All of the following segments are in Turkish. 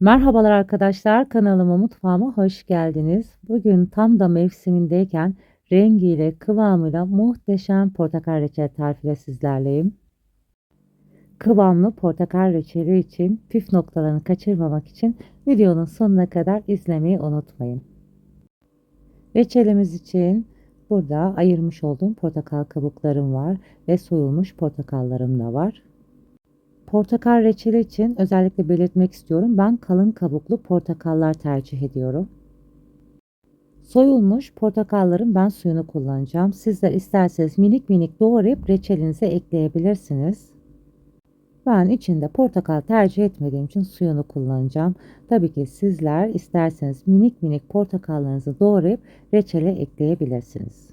Merhabalar arkadaşlar, kanalıma, mutfağıma hoş geldiniz. Bugün tam da mevsimindeyken rengiyle, kıvamıyla muhteşem portakal reçeli tarifiyle sizlerleyim. Kıvamlı portakal reçeli için püf noktalarını kaçırmamak için videonun sonuna kadar izlemeyi unutmayın. Reçelimiz için burada ayırmış olduğum portakal kabuklarım var ve soyulmuş portakallarım da var. Portakal reçeli için özellikle belirtmek istiyorum. Ben kalın kabuklu portakallar tercih ediyorum. Soyulmuş portakalların ben suyunu kullanacağım. Sizler isterseniz minik minik doğrayıp reçelinize ekleyebilirsiniz. Ben içinde portakal tercih etmediğim için suyunu kullanacağım. Tabii ki sizler isterseniz minik minik portakallarınızı doğrayıp reçele ekleyebilirsiniz.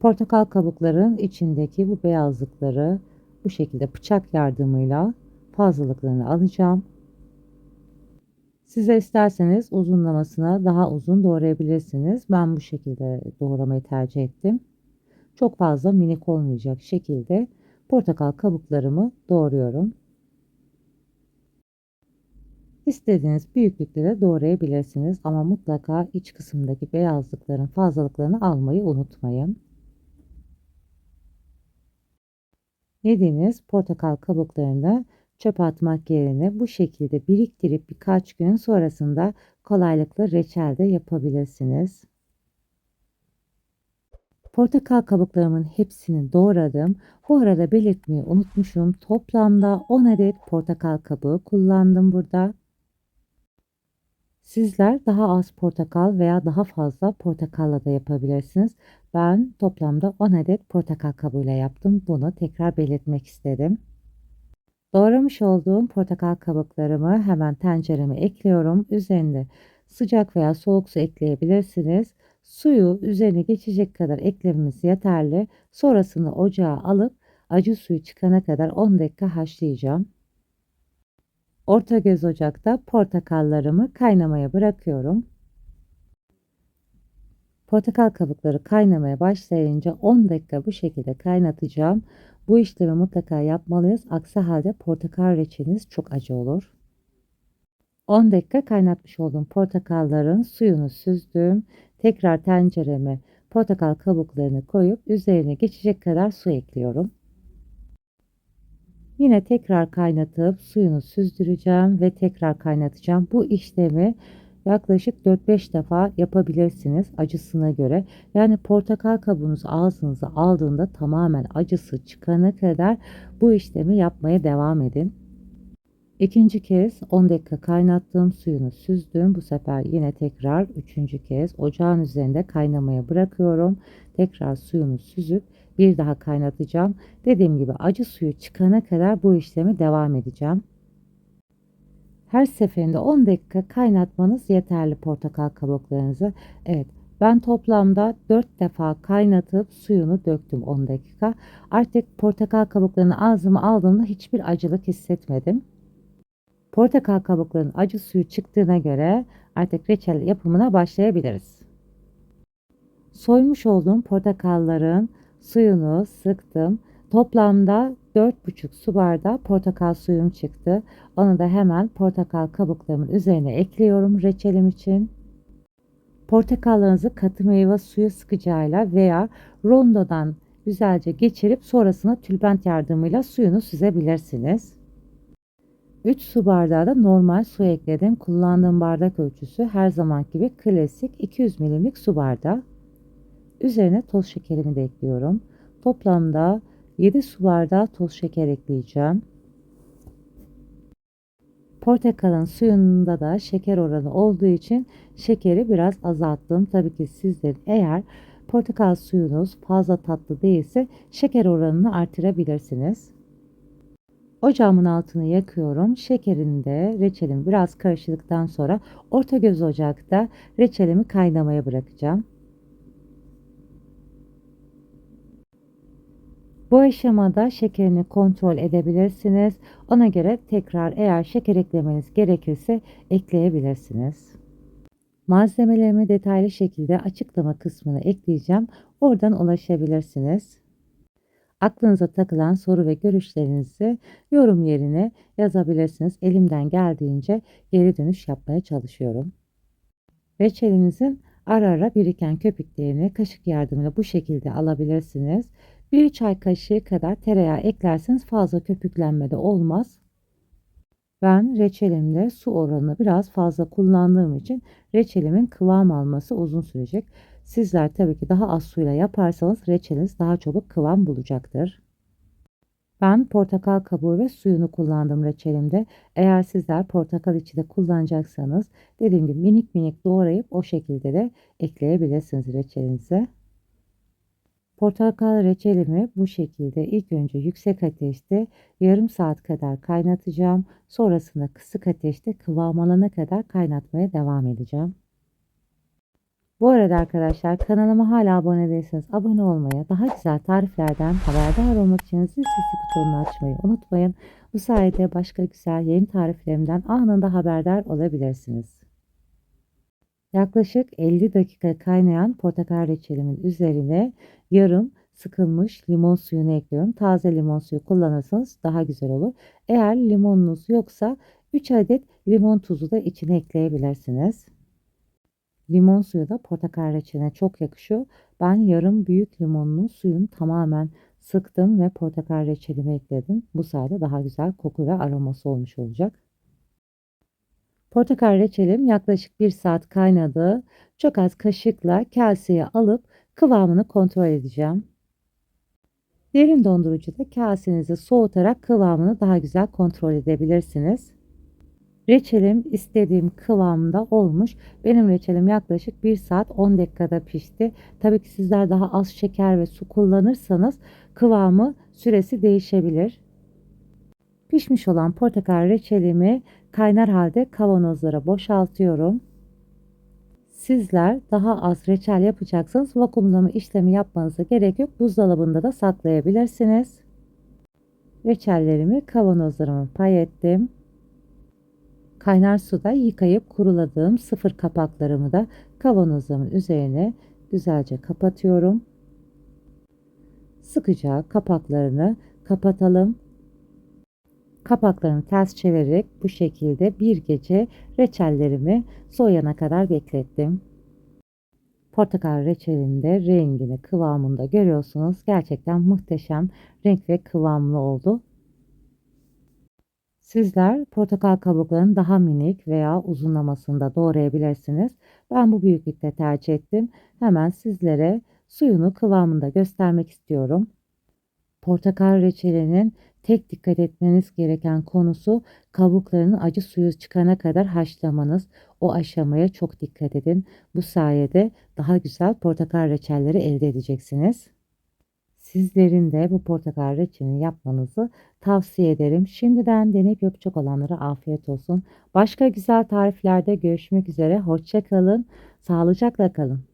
Portakal kabukların içindeki bu beyazlıkları bu şekilde bıçak yardımıyla fazlalıklarını alacağım. Size isterseniz uzunlamasına daha uzun doğrayabilirsiniz. Ben bu şekilde doğramayı tercih ettim. Çok fazla minik olmayacak şekilde portakal kabuklarımı doğruyorum. İstediğiniz büyüklükte de doğrayabilirsiniz ama mutlaka iç kısımdaki beyazlıkların fazlalıklarını almayı unutmayın. Yediğiniz portakal kabuklarını çöp atmak yerine bu şekilde biriktirip birkaç gün sonrasında kolaylıkla reçelde yapabilirsiniz. Portakal kabuklarımın hepsini doğradım. Bu arada belirtmeyi unutmuşum. Toplamda 10 adet portakal kabuğu kullandım burada. Sizler daha az portakal veya daha fazla portakalla da yapabilirsiniz. Ben toplamda 10 adet portakal kabuğuyla yaptım. Bunu tekrar belirtmek istedim. Doğramış olduğum portakal kabuklarımı hemen tencereme ekliyorum. Üzerinde sıcak veya soğuk su ekleyebilirsiniz. Suyu üzerine geçecek kadar eklememiz yeterli. Sonrasında ocağa alıp acı suyu çıkana kadar 10 dakika haşlayacağım. Orta göz ocakta portakallarımı kaynamaya bırakıyorum. Portakal kabukları kaynamaya başlayınca 10 dakika bu şekilde kaynatacağım. Bu işlemi mutlaka yapmalıyız. Aksi halde portakal reçeliniz çok acı olur. 10 dakika kaynatmış olduğum portakalların suyunu süzdüm. Tekrar tencereme portakal kabuklarını koyup üzerine geçecek kadar su ekliyorum. Yine tekrar kaynatıp suyunu süzdüreceğim ve tekrar kaynatacağım. Bu işlemi yaklaşık 4-5 defa yapabilirsiniz acısına göre. Yani portakal kabuğunuzu ağzınıza aldığında tamamen acısı çıkana kadar bu işlemi yapmaya devam edin. İkinci kez 10 dakika kaynattığım suyunu süzdüm. Bu sefer yine tekrar üçüncü kez ocağın üzerinde kaynamaya bırakıyorum. Tekrar suyunu süzüp bir daha kaynatacağım. Dediğim gibi acı suyu çıkana kadar bu işlemi devam edeceğim. Her seferinde 10 dakika kaynatmanız yeterli portakal kabuklarınızı. Evet ben toplamda 4 defa kaynatıp suyunu döktüm 10 dakika. Artık portakal kabuklarını ağzıma aldığımda hiçbir acılık hissetmedim. Portakal kabuklarının acı suyu çıktığına göre artık reçel yapımına başlayabiliriz. Soymuş olduğum portakalların suyunu sıktım. Toplamda 4,5 su bardağı portakal suyum çıktı. Onu da hemen portakal kabuklarımın üzerine ekliyorum reçelim için. Portakallarınızı katı meyve suyu sıkacağıyla veya rondodan güzelce geçirip sonrasında tülbent yardımıyla suyunu süzebilirsiniz. 3 su bardağı da normal su ekledim. Kullandığım bardak ölçüsü her zaman gibi klasik 200 milimlik su bardağı. Üzerine toz şekerimi de ekliyorum. Toplamda 7 su bardağı toz şeker ekleyeceğim. Portakalın suyunda da şeker oranı olduğu için şekeri biraz azalttım. Tabii ki sizlerin eğer portakal suyunuz fazla tatlı değilse şeker oranını artırabilirsiniz. Ocağımın altını yakıyorum. Şekerini de reçelimi biraz karıştırdıktan sonra orta göz ocakta reçelimi kaynamaya bırakacağım. Bu aşamada şekerini kontrol edebilirsiniz. Ona göre tekrar eğer şeker eklemeniz gerekirse ekleyebilirsiniz. Malzemelerimi detaylı şekilde açıklama kısmına ekleyeceğim. Oradan ulaşabilirsiniz. Aklınıza takılan soru ve görüşlerinizi yorum yerine yazabilirsiniz. Elimden geldiğince geri dönüş yapmaya çalışıyorum. Reçelinizin ara ara biriken köpüklerini kaşık yardımıyla bu şekilde alabilirsiniz. Bir çay kaşığı kadar tereyağı eklerseniz fazla köpüklenme de olmaz. Ben reçelimde su oranını biraz fazla kullandığım için reçelimin kıvam alması uzun sürecek. Sizler tabii ki daha az suyla yaparsanız reçeliniz daha çabuk kıvam bulacaktır. Ben portakal kabuğu ve suyunu kullandım reçelimde. Eğer sizler portakal içi de kullanacaksanız dediğim gibi minik minik doğrayıp o şekilde de ekleyebilirsiniz reçelinize. Portakal reçelimi bu şekilde ilk önce yüksek ateşte yarım saat kadar kaynatacağım. Sonrasında kısık ateşte kıvam alana kadar kaynatmaya devam edeceğim. Bu arada arkadaşlar kanalıma hala abone değilseniz abone olmayı, daha güzel tariflerden haberdar olmak için zil sesi butonunu açmayı unutmayın. Bu sayede başka güzel yeni tariflerimden anında haberdar olabilirsiniz. Yaklaşık 50 dakika kaynayan portakal reçelimin üzerine yarım sıkılmış limon suyunu ekliyorum. Taze limon suyu kullanırsanız daha güzel olur. Eğer limonunuz yoksa 3 adet limon tuzu da içine ekleyebilirsiniz. Limon suyu da portakal reçeline çok yakışıyor. Ben yarım büyük limonlu suyun tamamen sıktım ve portakal reçelimi ekledim. Bu sayede daha güzel koku ve aroması olmuş olacak. Portakal reçelim yaklaşık 1 saat kaynadı. Çok az kaşıkla kaseye alıp kıvamını kontrol edeceğim. Derin dondurucuda kasenizi soğutarak kıvamını daha güzel kontrol edebilirsiniz. Reçelim istediğim kıvamda olmuş. Benim reçelim yaklaşık 1 saat 10 dakikada pişti. Tabii ki sizler daha az şeker ve su kullanırsanız kıvamı süresi değişebilir. Pişmiş olan portakal reçelimi kaynar halde kavanozlara boşaltıyorum. Sizler daha az reçel yapacaksanız vakumlama işlemi yapmanıza gerek yok. Buzdolabında da saklayabilirsiniz. Reçellerimi kavanozlarıma pay ettim. Kaynar suda yıkayıp kuruladığım sıfır kapaklarımı da kavanozlarımın üzerine güzelce kapatıyorum. Sıkıca kapaklarını kapatalım. Kapaklarını ters çevirerek bu şekilde bir gece reçellerimi soğuyana kadar beklettim. Portakal reçelinde rengini kıvamında görüyorsunuz. Gerçekten muhteşem renk ve kıvamlı oldu. Sizler portakal kabuklarını daha minik veya uzunlamasında doğrayabilirsiniz. Ben bu büyüklükte tercih ettim. Hemen sizlere suyunu kıvamında göstermek istiyorum. Portakal reçelinin tek dikkat etmeniz gereken konusu kabuklarının acı suyu çıkana kadar haşlamanız. O aşamaya çok dikkat edin. Bu sayede daha güzel portakal reçelleri elde edeceksiniz. Sizlerin de bu portakal reçelini yapmanızı tavsiye ederim. Şimdiden deneyip yapacak olanlara afiyet olsun. Başka güzel tariflerde görüşmek üzere. Hoşça kalın. Sağlıcakla kalın.